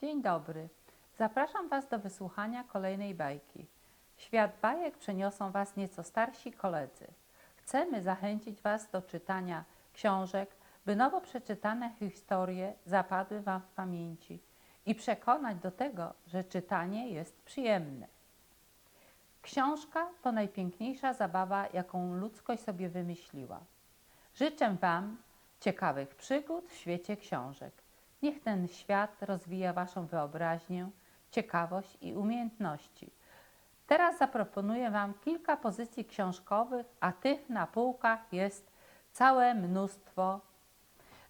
Dzień dobry. Zapraszam Was do wysłuchania kolejnej bajki. Świat bajek przeniosą Was nieco starsi koledzy. Chcemy zachęcić Was do czytania książek, by nowo przeczytane historie zapadły Wam w pamięci i przekonać do tego, że czytanie jest przyjemne. Książka to najpiękniejsza zabawa, jaką ludzkość sobie wymyśliła. Życzę Wam ciekawych przygód w świecie książek. Niech ten świat rozwija Waszą wyobraźnię, ciekawość i umiejętności. Teraz zaproponuję Wam kilka pozycji książkowych, a tych na półkach jest całe mnóstwo.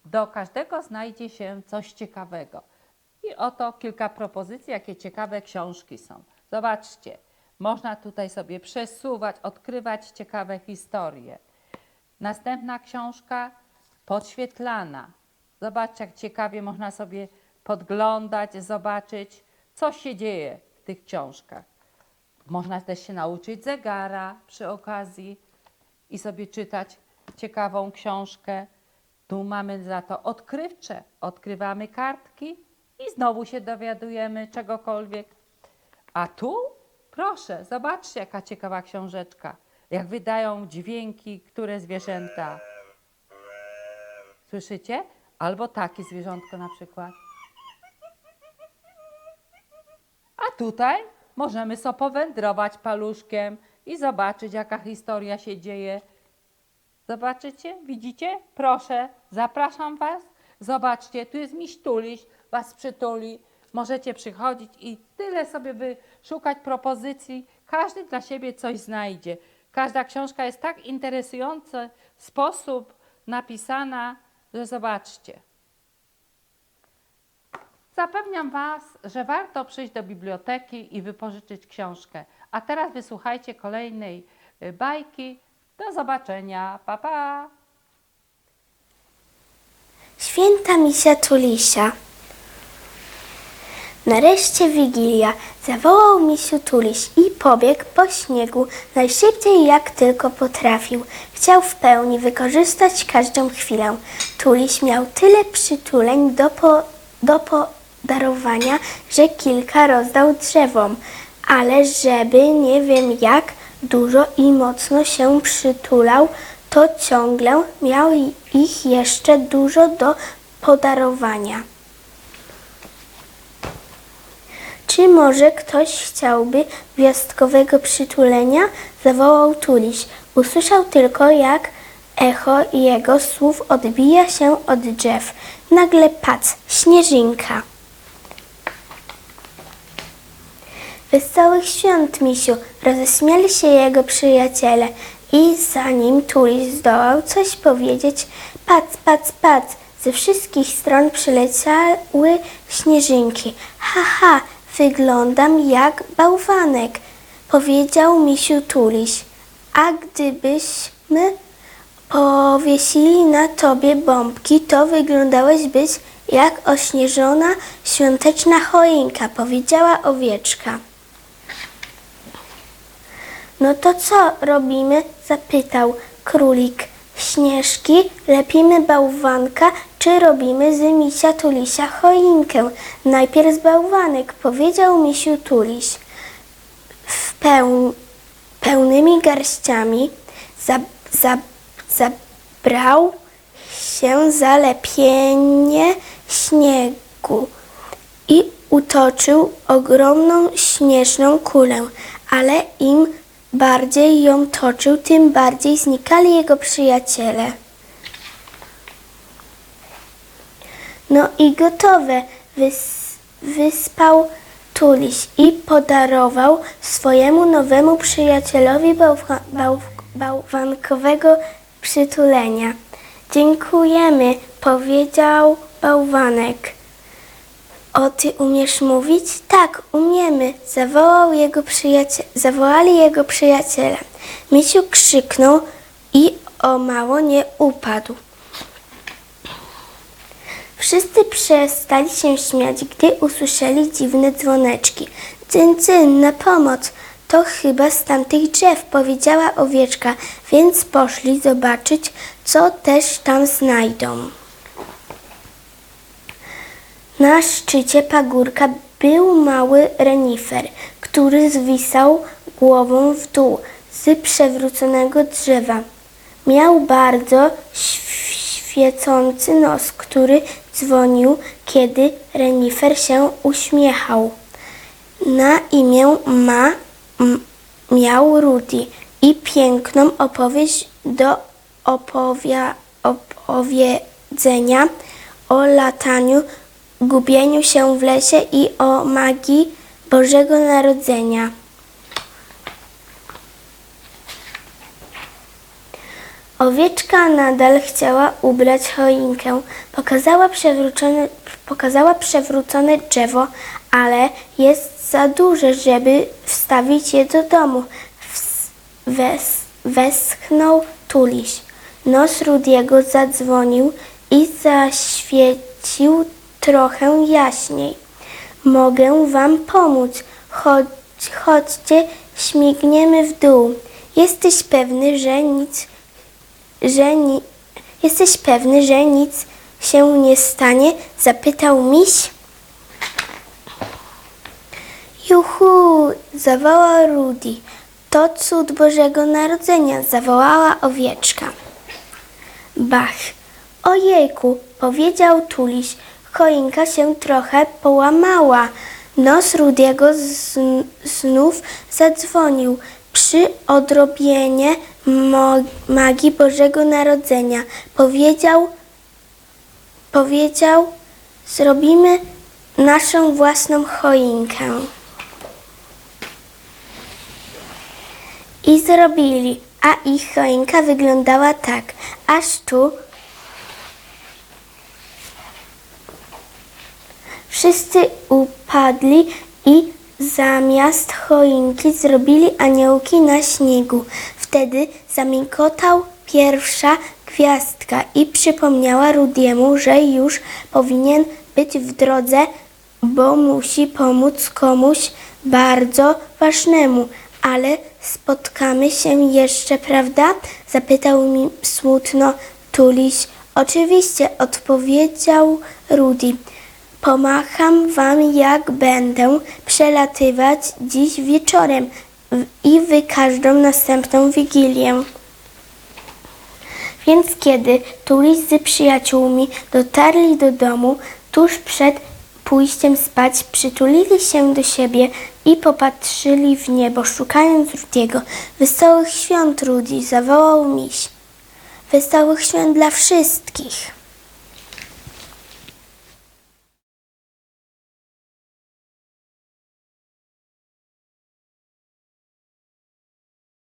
Do każdego znajdzie się coś ciekawego. I oto kilka propozycji, jakie ciekawe książki są. Zobaczcie, można tutaj sobie przesuwać, odkrywać ciekawe historie. Następna książka podświetlana. Zobaczcie, jak ciekawie można sobie podglądać, zobaczyć, co się dzieje w tych książkach. Można też się nauczyć zegara przy okazji i sobie czytać ciekawą książkę. Tu mamy za to odkrywcze. Odkrywamy kartki i znowu się dowiadujemy czegokolwiek. A tu, proszę, zobaczcie, jaka ciekawa książeczka. Jak wydają dźwięki, które zwierzęta. Słyszycie? Albo takie zwierzątko na przykład. A tutaj możemy sobie powędrować paluszkiem i zobaczyć, jaka historia się dzieje. Zobaczycie? Widzicie? Proszę, zapraszam Was. Zobaczcie, tu jest miś tuliś, Was przytuli. Możecie przychodzić i tyle sobie wyszukać propozycji. Każdy dla siebie coś znajdzie. Każda książka jest tak interesujący sposób napisana, że zobaczcie. Zapewniam Was, że warto przyjść do biblioteki i wypożyczyć książkę. A teraz wysłuchajcie kolejnej y, bajki. Do zobaczenia. Pa, pa. Święta misia Tulisia. Nareszcie Wigilia. Zawołał misiu Tuliś i pobiegł po śniegu najszybciej jak tylko potrafił. Chciał w pełni wykorzystać każdą chwilę. Tuliś miał tyle przytuleń do, po, do podarowania, że kilka rozdał drzewom. Ale żeby nie wiem jak dużo i mocno się przytulał, to ciągle miał ich jeszcze dużo do podarowania. Czy może ktoś chciałby gwiazdkowego przytulenia? Zawołał Tuliś. Usłyszał tylko, jak echo jego słów odbija się od drzew. Nagle pac, śnieżynka. Wesołych świąt, misiu! Roześmiali się jego przyjaciele i zanim Tuliś zdołał coś powiedzieć, pac, pac, pac, ze wszystkich stron przyleciały śnieżynki. Ha, ha, wyglądam jak bałwanek, powiedział misiu Tuliś. A gdybyśmy powiesili na tobie bombki, to wyglądałeś być jak ośnieżona świąteczna choinka, powiedziała owieczka. No to co robimy? zapytał królik. Śnieżki, lepimy bałwanka, czy robimy z misia Tulisia choinkę? Najpierw z bałwanek, powiedział misiu Tuliś. W peł, pełnymi garściami za, za, zabrał się za lepienie śniegu i utoczył ogromną śnieżną kulę, ale im bardziej ją toczył, tym bardziej znikali jego przyjaciele. No i gotowe, Wys, wyspał Tuliś i podarował swojemu nowemu przyjacielowi bałwa, bał, bałwankowego przytulenia. Dziękujemy, powiedział bałwanek. O, ty umiesz mówić? Tak, umiemy, zawołał jego zawołali jego przyjaciele. Misiu krzyknął i o mało nie upadł. Wszyscy przestali się śmiać, gdy usłyszeli dziwne dzwoneczki. Cyn, cyn, na pomoc! To chyba z tamtych drzew, powiedziała owieczka, więc poszli zobaczyć, co też tam znajdą. Na szczycie pagórka był mały renifer, który zwisał głową w dół z przewróconego drzewa. Miał bardzo św- świecący nos, który dzwonił, kiedy renifer się uśmiechał. Na imię ma miał Rudy i piękną opowieść do opowia, opowiedzenia o lataniu, gubieniu się w lesie i o magii Bożego Narodzenia. Owieczka nadal chciała ubrać choinkę. Pokazała przewrócone, pokazała przewrócone drzewo, ale jest za duże, żeby wstawić je do domu. Ws- Wes, westchnął Tuliś. Nos Rudiego zadzwonił i zaświecił trochę jaśniej. Mogę wam pomóc. Chodź, chodźcie, śmigniemy w dół. Jesteś pewny, że nic że ni- jesteś pewny, że nic się nie stanie? Zapytał miś. Juhu, zawołał Rudy. To cud Bożego Narodzenia, zawołała owieczka. Bach. Ojejku, powiedział Tuliś. Choinka się trochę połamała. Nos Rudiego znów zadzwonił. Przy odrobienie magii Bożego Narodzenia powiedział, powiedział, zrobimy naszą własną choinkę. I zrobili, a ich choinka wyglądała tak, aż tu Wszyscy upadli i zamiast choinki zrobili aniołki na śniegu. Wtedy zamigotał pierwsza gwiazdka i przypomniała Rudiemu, że już powinien być w drodze, bo musi pomóc komuś bardzo ważnemu. Ale spotkamy się jeszcze, prawda? Zapytał mi smutno Tuliś. Oczywiście, odpowiedział Rudy. Pomacham wam, jak będę przelatywać dziś wieczorem i wy każdą następną wigilię. Więc kiedy Tuliś z przyjaciółmi dotarli do domu, tuż przed pójściem spać, przytulili się do siebie i popatrzyli w niebo, szukając Rudiego. Wesołych świąt, Rudi, zawołał miś. Wesołych świąt dla wszystkich.